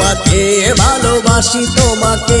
তোমাকে ভালোবাসি তোমাকে।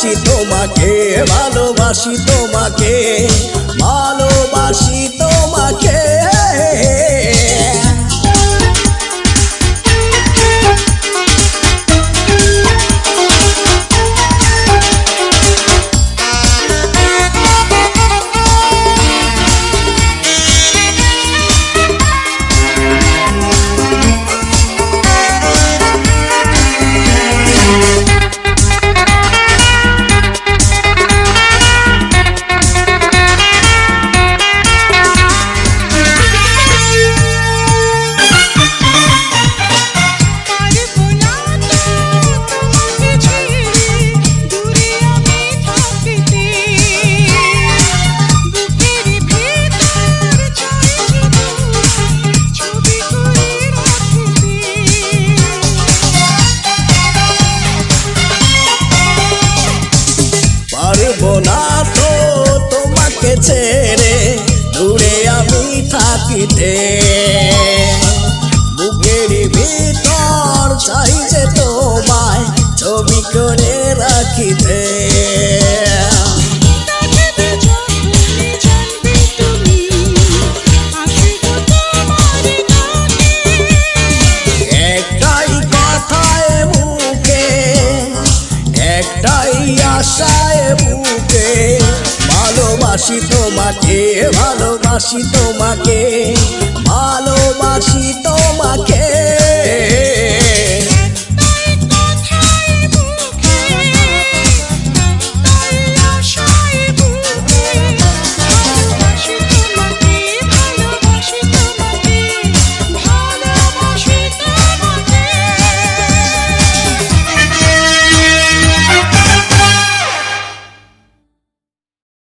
ভালোবাসি তোমাকে ভালোবাসি তোমাকে ভালোবাসি তোমাকে ছেড়ে দূরে আমি থাকিতে। বুকের ভিতর চাই যে তোমায় ছবি করে রাখিতে। একটাই আশায় বুকে। ভালোবাসি তোমাকে ভালোবাসি তোমাকে ভালোবাসি তোমাকে।